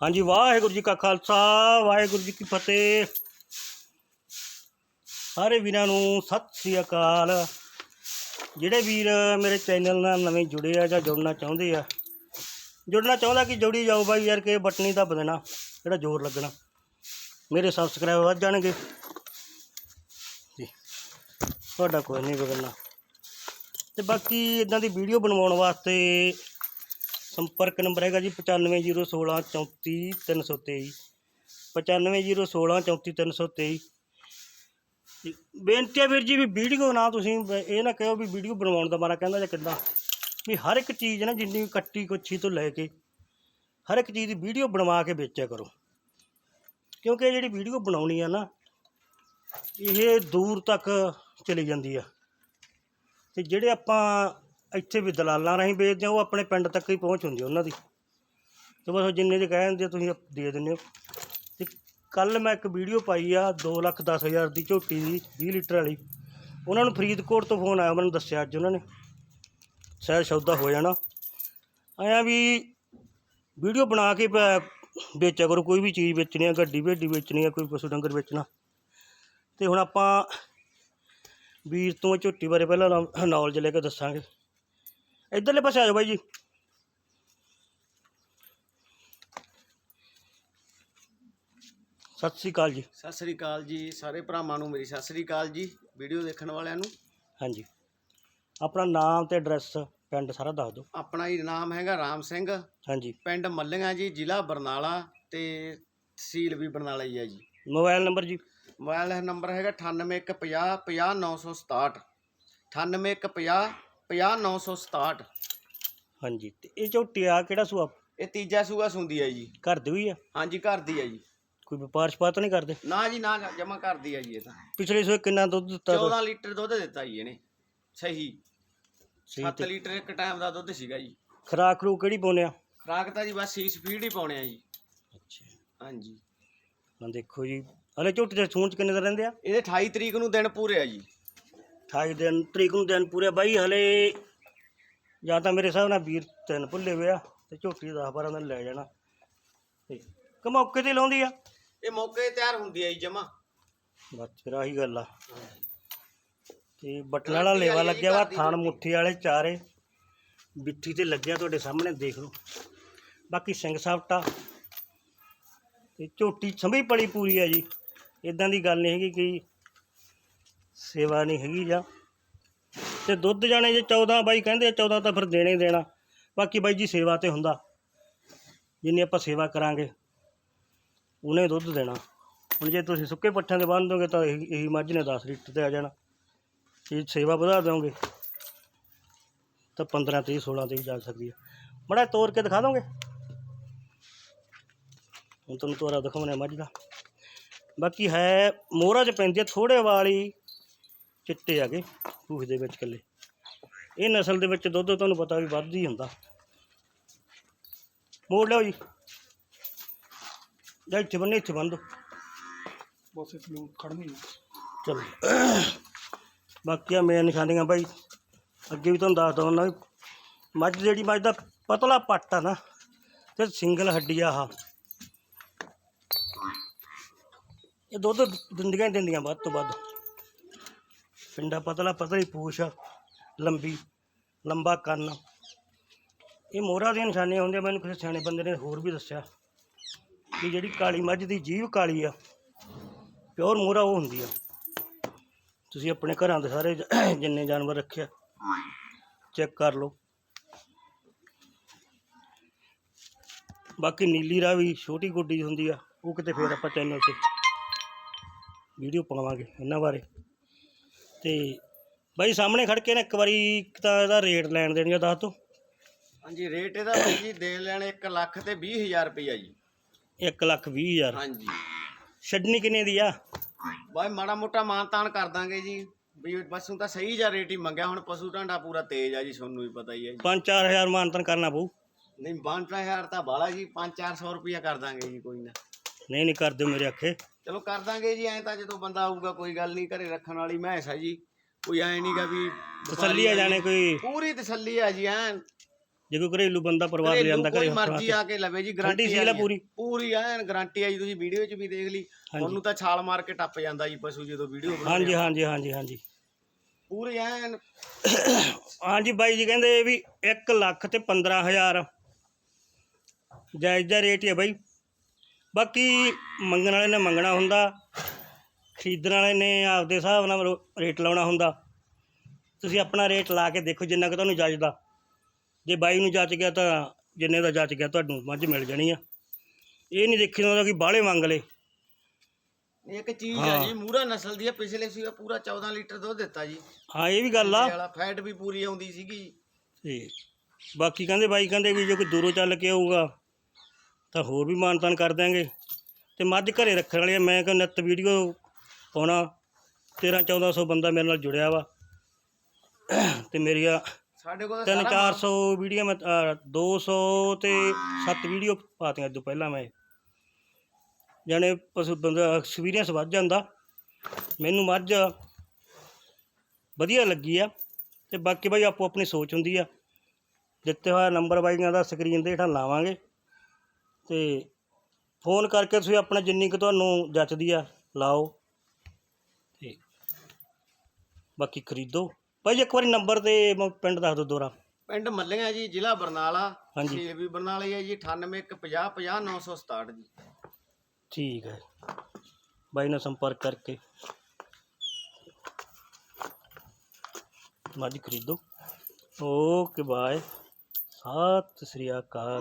ਹਾਂਜੀ, ਵਾਹਿਗੁਰੂ ਜੀ ਕਾ ਖਾਲਸਾ, ਵਾਹਿਗੁਰੂ ਜੀ ਕੀ ਫਤਿਹ। ਸਾਰੇ ਵੀਰਾਂ ਨੂੰ ਸਤਿ ਸ੍ਰੀ ਅਕਾਲ। ਜਿਹੜੇ ਵੀਰ ਮੇਰੇ ਚੈਨਲ ਨਾਲ ਨਵੇਂ ਜੁੜੇ ਆ ਜਾਂ ਜੁੜਨਾ ਚਾਹੁੰਦੇ ਆ, ਜੁੜਨਾ ਚਾਹੁੰਦਾ ਕਿ ਜੁੜੀ ਜਾਓ ਬਾਈ ਯਾਰ, ਕਿ ਬਟਨੀ ਦੱਬ ਦੇਣਾ, ਜਿਹੜਾ ਜ਼ੋਰ ਲੱਗਣਾ। ਮੇਰੇ ਸਬਸਕ੍ਰਾਈਬਰ ਵੱਧ ਜਾਣਗੇ। ਜੀ, ਤੁਹਾਡਾ ਕੋਈ ਨਹੀਂ ਵਿਗੜਨਾ ਤੇ ਬਾਕੀ ਇਦਾਂ ਦੀ ਵੀਡੀਓ ਬਣਵਾਉਣ ਵਾਸਤੇ ਸੰਪਰਕ ਨੰਬਰ ਹੈਗਾ ਜੀ 9501634323 9501634323 ਤੇ ਬੇਨਤੀ ਹੈ ਵੀਰ ਜੀ ਵੀ ਵੀਡੀਓ ਨਾ ਤੁਸੀਂ ਇਹ ਨਾ ਕਹੋ ਵੀ ਵੀਡੀਓ ਬਣਾਉਣ ਦਾ ਮਾਰਾ ਕਹਿੰਦਾ ਜਾਂ ਕਿੱਦਾਂ। ਵੀ ਹਰ ਇੱਕ ਚੀਜ਼ ਨਾ ਜਿੰਨੀ ਕੱਟੀ ਕੁੱਛੀ ਤੋਂ ਲੈ ਕੇ ਹਰ ਇੱਕ ਚੀਜ਼ ਦੀ ਵੀਡੀਓ ਬਣਵਾ ਕੇ ਵੇਚਿਆ ਕਰੋ। ਕਿਉਂਕਿ ਇਹ ਜਿਹੜੀ ਵੀਡੀਓ ਬਣਾਉਣੀ ਆ ਨਾ, ਇਹ ਦੂਰ ਤੱਕ ਚਲੀ ਜਾਂਦੀ ਆ। ਤੇ ਜਿਹੜੇ ਆਪਾਂ ਇੱਥੇ ਵੀ ਦਲਾਲਾਂ ਰਾਹੀਂ ਵੇਚਦੇ ਆ, ਉਹ ਆਪਣੇ ਪਿੰਡ ਤੱਕ ਹੀ ਪਹੁੰਚ ਹੁੰਦੀ ਆ ਉਹਨਾਂ ਦੀ। ਤੇ ਬਸ ਉਹ ਜਿੰਨੇ ਦੇ ਕਹਿ ਦਿੰਦੇ ਆ, ਤੁਸੀਂ ਦੇ ਦਿੰਦੇ ਹੋ। ਤੇ ਕੱਲ ਮੈਂ ਇੱਕ ਵੀਡੀਓ ਪਾਈ ਆ 2 ਲੱਖ 10 ਹਜ਼ਾਰ ਦੀ ਝੋਟੀ ਦੀ 20 ਲੀਟਰ ਵਾਲੀ। ਉਹਨਾਂ ਨੂੰ ਫਰੀਦਕੋਟ ਤੋਂ ਫੋਨ ਆਇਆ, ਮੈਨੂੰ ਦੱਸਿਆ ਅੱਜ ਉਹਨਾਂ ਨੇ। ਸ਼ਾਇਦ ਸੌਦਾ ਹੋ ਜਾਣਾ। ਆਇਆ ਵੀ ਵੀਡੀਓ ਬਣਾ ਕੇ ਪ- ਵੇਚਿਆ ਕਰੋ, ਕੋਈ ਵੀ ਚੀਜ਼ ਵੇਚਣੀ ਆ, ਗੱਡੀ ਭੇਡੀ ਵੇਚਣੀ ਆ, ਕੋਈ ਪਸ਼ੂ ਡੰਗਰ ਵੇਚਣਾ। ਤੇ ਹੁਣ ਆਪਾਂ ਵੀਰ ਤੋਂ ਝੋਟੀ ਬਾਰੇ ਪਹਿਲਾਂ ਨੌਲੇਜ ਲੈ ਕੇ ਦੱਸਾਂਗੇ। ਇੱਧਰਲੇ ਪਾਸੇ ਆ ਜਾਓ ਬਾਈ ਜੀ। ਸਤਿ ਸ੍ਰੀ ਅਕਾਲ ਜੀ। ਸਤਿ ਸ੍ਰੀ ਅਕਾਲ ਜੀ ਸਾਰੇ ਭਰਾਵਾਂ ਨੂੰ ਮੇਰੀ ਸਤਿ ਸ੍ਰੀ ਅਕਾਲ ਜੀ ਵੀਡੀਓ ਦੇਖਣ ਵਾਲਿਆਂ ਨੂੰ। ਹਾਂਜੀ। ਆਪਣਾ ਨਾਮ ਤੇ ਐਡਰੈਸ ਪਿੰਡ ਸਾਰਾ ਦੱਸ ਦਿਓ। ਆਪਣਾ ਹੀ ਨਾਮ ਹੈਗਾ ਰਾਮ ਸਿੰਘ। ਹਾਂਜੀ। ਪਿੰਡ ਮੱਲੀਆਂ ਜੀ ਜ਼ਿਲ੍ਹਾ ਬਰਨਾਲਾ ਤੇ ਤਹਿਸੀਲ ਵੀ ਬਰਨਾਲਾ ਹੀ ਹੈ ਜੀ। ਮੋਬਾਈਲ ਨੰਬਰ ਜੀ? ਮੋਬਾਈਲ ਨੰਬਰ ਹੈਗਾ 9850 50967 9850 50967 ਹਾਂਜੀ ਤੇ ਇਹ ਝੋਟੀ ਆ ਕਿਹੜਾ ਸੂਆ? ਇਹ ਤੀਜਾ ਸੂਆ ਸੁੰਦੀ ਹੈ ਜੀ। ਘਰ ਦੀ ਹੋਈ ਆ? ਹਾਂਜੀ ਘਰ ਦੀ ਹੈ ਜੀ। ਕੋਈ ਵਪਾਰ ਛਪਾਤ ਨਹੀਂ ਕਰਦੇ? ਨਾ ਜੀ ਨਾ ਜਮਾ ਕਰਦੀ ਹੈ ਜੀ ਇਹ ਤਾਂ। ਪਿਛਲੇ ਸੂਏ ਕਿੰਨਾ ਦੁੱਧ ਦਿੱਤਾ 14 ਲੀਟਰ ਦੁੱਧ ਦਿੱਤਾ ਜੀ ਇਹਨੇ। ਸਹੀ। ਸਹੀ 7 ਤੇ ਲੀਟਰ ਇੱਕ ਟਾਈਮ ਦਾ ਦੁੱਧ ਸੀਗਾ ਜੀ। ਖਰਾਕ ਰੂ ਕਿਹੜੀ ਪਾਉਂਦੇ ਆ? ਖਰਾਕ ਤਾਂ ਜੀ ਬਸ ਸੀਸ ਫੀਡ ਹੀ ਪਾਉਣੇ ਆ ਜੀ। ਅੱਛਾ। ਹਾਂਜੀ। ਨਾ ਦੇਖੋ ਜੀ ਹਲੇ ਝੋਟੀ ਦੇ ਸੂਣ ਚ ਕਿੰਨੇ ਦਿਨ ਰਹਿੰਦੇ ਆ? ਇਹਦੇ 28 ਤਰੀਕ ਨੂੰ ਦਿਨ ਪੂਰੇ ਆ ਜੀ। 28 ਦਿਨ ਤਰੀਕ ਨੂੰ ਦਿਨ ਪੂਰੇ ਬਾਈ ਹਲੇ ਜਾਂ ਤਾਂ ਮੇਰੇ ਹਿਸਾਬ ਨਾਲ ਵੀਰ ਤਿੰਨ ਭੁੱਲੇ ਹੋਏ ਆ ਤੇ ਝੋਟੀ 10 12 ਦਿਨ ਲੈ ਜਾਣਾ। ਤੇ ਕਿ ਮੌਕੇ ਤੇ ਲਾਉਂਦੀ ਆ? ਇਹ ਮੌਕੇ ਤਿਆਰ ਹੁੰਦੀ ਆ ਜੀ ਜਮਾ। ਬਸ ਫਿਰ ਆਹੀ ਗੱਲ ਆ। ਤੇ ਬਟਨ ਵਾਲਾ ਲੇਵਾ ਲੱਗਿਆ ਵਾ ਥਣ ਮੁੱਠੀ ਵਾਲੇ ਚਾਰੇ। ਬਿੱਠੀ ਤੇ ਲੱਗਿਆ ਤੁਹਾਡੇ ਸਾਹਮਣੇ ਦੇਖ ਲਓ। ਬਾਕੀ ਸਿੰਘ ਸਾਫਟਾ ਤੇ ਝੋਟੀ ਸੰਭੀ ਪੜੀ ਪੂਰੀ ਆ ਜੀ। ਇਦਾਂ ਦੀ ਗੱਲ ਨਹੀਂ ਹੈਗੀ ਕਿ ਸੇਵਾ ਨਹੀਂ ਹੈਗੀ ਜਾਂ। ਤੇ ਦੁੱਧ ਜਾਣੇ ਜੇ 14 ਬਾਈ ਕਹਿੰਦੇ ਆ 14 ਤਾਂ ਫਿਰ ਦੇਣੇ ਦੇਣਾ। ਬਾਕੀ ਬਾਈ ਜੀ ਸੇਵਾ ਤੇ ਹੁੰਦਾ। ਜਿੰਨੀ ਆਪਾਂ ਸੇਵਾ ਕਰਾਂਗੇ, ਉਹਨੇ ਦੁੱਧ ਦੇਣਾ। ਹੁਣ ਜੇ ਤੁਸੀਂ ਸੁੱਕੇ ਪੱਠਿਆਂ ਦੇ ਬੰਨ ਦੋਗੇ ਤਾਂ ਇਹੀ ਇਹੀ ਮੱਝ ਨੇ 10 ਲੀਟਰ ਤੇ ਆ ਜਾਣਾ। ਜੇ ਸੇਵਾ ਵਧਾ ਦੋਗੇ ਤਾਂ 15 30 16 ਤੇ ਵੀ ਜਾ ਸਕਦੀ ਹੈ ਮੜਾ ਤੋੜ ਕੇ ਦਿਖਾ ਦੋਗੇ? ਹੁਣ ਤੁਹਾਨੂੰ ਤੋਰਾ ਦਿਖਾਉਣਾ ਮੱਝ ਦਾ। ਬਾਕੀ ਹੈ, ਮੋਹਰਾ ਚ ਪੈਂਦੀ ਹੈ ਥੋੜੇ ਵਾਲੀ ਚਿੱਟੇ ਆਗੇ ਭੂਖ ਦੇ ਵਿੱਚ ਕੱਲੇ ਇਹ ਨਸਲ ਦੇ ਵਿੱਚ ਦੁੱਧ ਤੁਹਾਨੂੰ ਪਤਾ ਵੀ ਵੱਧ ਹੀ ਹੁੰਦਾ। ਮੋੜ ਲਿਓ ਜੀ। ਜਾਂ ਇੱਥੇ ਬੰਨੇ ਇੱਥੇ ਬੰਨ ਦਿਓ ਬਸ ਇਸ ਨੂੰ ਖੜਨੀ ਚਲੋ। ਬਾਕੀ ਆ ਮੇਨ ਨਿਸ਼ਾਨੀਆਂ ਭਾਈ ਅੱਗੇ ਵੀ ਤੁਹਾਨੂੰ ਦੱਸਦਾ ਹੁੰਦਾ ਵੀ ਮੱਝ ਜਿਹੜੀ ਮੱਝ ਦਾ ਪਤਲਾ ਪੱਟ ਆ ਨਾ ਤੇ ਸਿੰਗਲ ਹੱਡੀ ਆ ਆਹ। ਇਹ ਦੁੱਧ ਦਿੰਦੀਆਂ ਹੀ ਦਿੰਦੀਆਂ ਵੱਧ ਤੋਂ ਵੱਧ। ਪਿੰਡਾ ਪਤਲਾ ਪਤਲੀ ਪੂਛ ਲੰਬੀ, ਲੰਬਾ ਕੰਨ ਇਹ ਮੋਹਰਾ ਦੀਆਂ ਨਿਸ਼ਾਨੀਆਂ ਹੁੰਦੀਆਂ ਮੈਨੂੰ ਕਿਸੇ ਸਿਆਣੇ ਬੰਦੇ ਨੇ ਹੋਰ ਵੀ ਦੱਸਿਆ ਕਿ ਜਿਹੜੀ ਕਾਲੀ ਮੱਝ ਦੀ ਜੀਭ ਕਾਲੀ ਆ, ਪਿਓਰ ਮੋਹਰਾ ਉਹ ਹੁੰਦੀ ਆ। ਤੁਸੀਂ ਆਪਣੇ ਘਰਾਂ ਦੇ ਸਾਰੇ ਜਿੰਨੇ ਜਾਨਵਰ ਰੱਖਿਆ ਚੈੱਕ ਕਰ ਲਓ। ਬਾਕੀ ਨੀਲੀ ਰਾਵੀ ਛੋਟੀ ਗੁੱਡੀ ਹੁੰਦੀ ਆ, ਉਹ ਕਿਤੇ ਫੇਰ ਆਪਾਂ ਚੈਨਲ ਤੇ ਵੀਡੀਓ ਪਾਵਾਂਗੇ ਇਹਨਾਂ ਬਾਰੇ। ਤੇ ਬਾਈ ਸਾਹਮਣੇ ਖੜ ਕੇ ਨਾ ਇੱਕ ਵਾਰੀ ਇੱਕ ਤਾਂ ਇਹਦਾ ਰੇਟ ਲੈਣ ਦੇਣੀ ਆ ਦੱਸ ਦੋ। ਹਾਂਜੀ ਰੇਟ ਇਹਦਾ ਬਾਈ ਜੀ ਦੇ ਲੈਣੇ 1 ਲੱਖ ਤੇ 20000 ਰੁਪਈਆ ਜੀ। 1 ਲੱਖ ਵੀਹ ਹਜ਼ਾਰ। ਹਾਂਜੀ। ਛੱਡਣੀ ਕਿੰਨੇ ਦੀ ਆ? ਬਾਈ ਮਾੜਾ ਮੋਟਾ ਮਾਨਤਾਨ ਕਰ ਦਾਂਗੇ ਜੀ। ਵੀ ਬਸ ਹੁਣ ਤਾਂ ਸਹੀ ਜਿਹਾ ਰੇਟ ਹੀ ਮੰਗਿਆ ਹੁਣ ਪਸ਼ੂ ਢਾਂਡਾ ਪੂਰਾ ਤੇਜ਼ ਆ ਜੀ ਤੁਹਾਨੂੰ ਵੀ ਪਤਾ ਹੀ ਹੈ ਜੀ। 5-4000 ਮਾਨਤਨ ਕਰਨਾ ਪਊ। ਨਹੀਂ 5-4000 ਤਾਂ ਬਾਲਾ ਜੀ 5-400 ਰੁਪਈਆ ਕਰ ਦਾਂਗੇ ਜੀ ਕੋਈ ਨਾ। ਨਹੀਂ ਨਹੀਂ ਕਰ ਦਿਓ ਮੇਰੇ ਅੱਖੇ ਚਲੋ ਕਰ ਦਾਂਗੇ ਜੀ ਐਂ ਤਾਂ ਜਦੋਂ ਬੰਦਾ ਆਊਗਾ ਕੋਈ ਗੱਲ ਨਹੀਂ ਘਰੇ ਰੱਖਣ ਵਾਲੀ ਮੈਂਸ ਆ ਜੀ। ਕੋਈ ਐ ਨਹੀਂਗਾ ਵੀ ਤਸੱਲੀ ਆ ਜਾਣੇ ਕੋਈ। ਪੂਰੀ ਤਸੱਲੀ ਆ ਜੀ ਐਂ। ਜੇ ਕੋਈ ਘਰੇਲੂ ਬੰਦਾ ਪਰਿਵਾਰ ਲਿਆਂਦਾ ਕੋਈ ਘਰੇ ਮਰਜ਼ੀ ਆ ਕੇ ਲਵੇ ਜੀ ਗਰੰਟੀ ਸੀਲ ਪੂਰੀ। ਪੂਰੀ ਐਨ ਗਾਰੰਟੀ ਆ ਜੀ ਤੁਸੀਂ ਵੀਡੀਓ 'ਚ ਵੀ ਦੇਖ ਲਈ। ਤੁਹਾਨੂੰ ਤਾਂ ਛਾਲ ਮਾਰ ਕੇ ਟੱਪ ਜਾਂਦਾ ਜੀ ਪਸ਼ੂ ਜਦੋਂ ਵੀਡੀਓ ਹਾਂਜੀ ਹਾਂਜੀ ਹਾਂਜੀ ਹਾਂਜੀ। ਪੂਰੀ ਐਨ ਹਾਂਜੀ ਬਾਈ ਜੀ ਕਹਿੰਦੇ ਵੀ 1 ਲੱਖ ਤੇ 15000 ਜਾਇਜ਼ਾ ਰੇਟ ਹੀ ਹੈ ਬਾਈ। ਬਾਕੀ ਮੰਗਣ ਵਾਲੇ ਨੇ ਮੰਗਣਾ ਹੁੰਦਾ ਖਰੀਦਣ ਵਾਲੇ ਨੇ ਆਪਦੇ ਹਿਸਾਬ ਨਾਲ ਰੋ- ਰੇਟ ਲਾਉਣਾ ਹੁੰਦਾ। ਤੁਸੀਂ ਆਪਣਾ ਰੇਟ ਲਾ ਕੇ ਦੇਖੋ ਜਿੰਨਾ ਕੁ ਤੁਹਾਨੂੰ ਜੱਜਦਾ। ਜੇ ਬਾਈ ਨੂੰ ਜੱਜ ਗਿਆ ਤਾਂ ਜਿੰਨੇ ਦਾ ਜੱਜ ਗਿਆ ਤੁਹਾਨੂੰ ਮੱਝ ਮਿਲ ਜਾਣੀ ਆ। ਇਹ ਨਹੀਂ ਦੇਖੀ ਹੁੰਦਾ ਕਿ ਬਾਹਲੇ ਮੰਗ ਲਏ। ਇੱਕ ਚੀਜ਼ ਹਾਂ। ਆ ਜੀ ਮੂਰਾ ਨਸਲ ਦੀ ਆ ਪਿਛਲੇ ਸੀ ਪੂਰਾ 14 ਲੀਟਰ ਦੁੱਧ ਦਿੱਤਾ ਜੀ। ਹਾਂ ਇਹ ਵੀ ਗੱਲ ਆ। ਵਾਲਾ ਫੈਟ ਵੀ ਪੂਰੀ ਆਉਂਦੀ ਸੀਗੀ। ਤੇ ਬਾਕੀ ਕਹਿੰਦੇ ਬਾਈ ਕਹਿੰਦੇ ਵੀ ਜੇ ਕੋਈ ਦੂਰੋਂ ਚੱਲ ਕੇ ਆਊਗਾ ਤਾਂ ਹੋਰ ਵੀ ਮਾਨਤਾਨ ਕਰ ਦਾਂਗੇ ਤੇ ਮੱਝ ਘਰੇ ਰੱਖਣ ਵਾਲੀ ਮੈਂ ਕਿ ਨਿੱਤ ਵੀਡੀਓ ਪਾਉਣਾ। 13 1400 ਬੰਦਾ ਮੇਰੇ ਨਾਲ ਜੁੜਿਆ ਵਾ। ਤੇ ਮੇਰੀਆਂ ਸਾਡੇ ਕੋਲ ਤਾਂ ਤਿੰਨ ਸਾਰਾ 400 ਵੀਡੀਓ ਮੈਂ ਅਹ, 200 ਤੇ 7 ਵੀਡੀਓ ਪਾਤੀਆਂ ਤੋਂ ਪਹਿਲਾਂ ਮੈਂ। ਜਾਣੇ ਪਸ਼ੂ ਬੰਦਾ ਐਕਸਪੀਰੀਅੰਸ ਵੱਧ ਜਾਂਦਾ। ਮੈਨੂੰ ਮੱਝ ਵਧੀਆ ਲੱਗੀ ਆ ਤੇ ਬਾਕੀ ਭਾਈ ਆਪੋ ਆਪਣੀ ਸੋਚ ਹੁੰਦੀ ਆ। ਦਿੱਤੇ ਹੋਇਆ ਨੰਬਰ ਬਾਈਆਂ ਦਾ ਸਕਰੀਨ ਤੇ ਹੇਠਾਂ ਲਾਵਾਂਗੇ। ਤੇ ਫੋਨ ਕਰਕੇ ਤੁਸੀਂ ਆਪਣਾ ਜਿੰਨੀ ਕੁ ਤੁਹਾਨੂੰ ਜੱਚਦੀ ਆ ਲਾਓ। ਤੇ ਬਾਕੀ ਖਰੀਦੋ। ਭਾਈ ਇੱਕ ਵਾਰੀ ਨੰਬਰ ਤੇ ਮ- ਪਿੰਡ ਦੱਸ ਦਿਓ ਦੋਰਾ ਪਿੰਡ ਮੱਲੀਆਂ ਜੀ ਜ਼ਿਲ੍ਹਾ ਬਰਨਾਲਾ। ਹਾਂਜੀ। ਤਹਿਸੀਲ ਵੀ ਬਰਨਾਲਾ ਹੀ ਹੈ ਜੀ 9815050967 ਜੀ। ਠੀਕ ਹੈ ਬਾਈ ਨਾਲ ਸੰਪਰਕ ਕਰਕੇ। ਮੱਝ ਖਰੀਦੋ। Okay bye. ਸਤਿ ਸ੍ਰੀ ਅਕਾਲ।